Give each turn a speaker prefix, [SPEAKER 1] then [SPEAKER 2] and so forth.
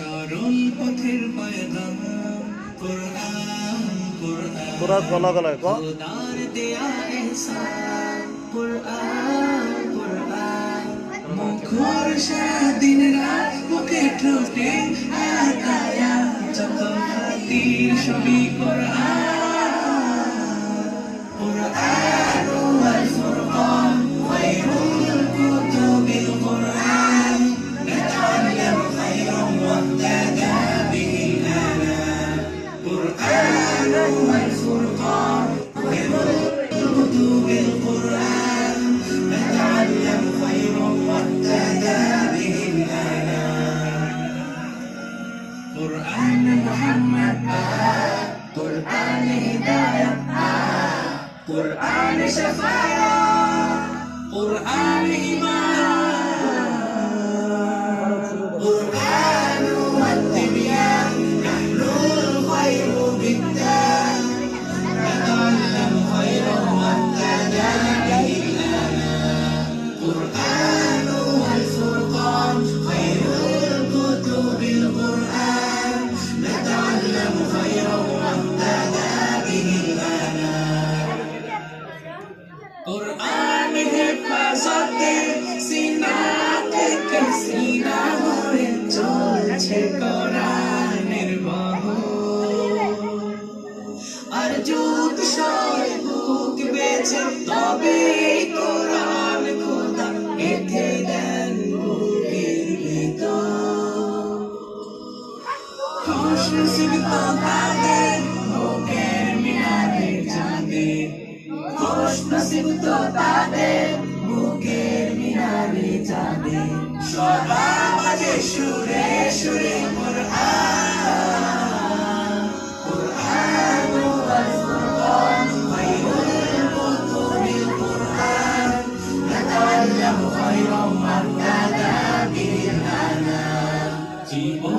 [SPEAKER 1] সরল পথের পয়গাম কোরআন কোরআন।
[SPEAKER 2] তোরা গলা গলায় ক।
[SPEAKER 1] খোদার দেয়া ইহসান কোরআন কোরআন। মুখর সারাদিন রাত বুকে ঠোঁটে আয়াত যত হাতির সবই কোরআন কোরআন। قرآن محمد آه قرآن هداية آه قرآن شفاعة قرآن إيمان বেছে তবে কোরআন খোদা এতে দেন বুকের ভিতর খুশ তাদের বুকের মিনারে সুরে সুরে কোরআন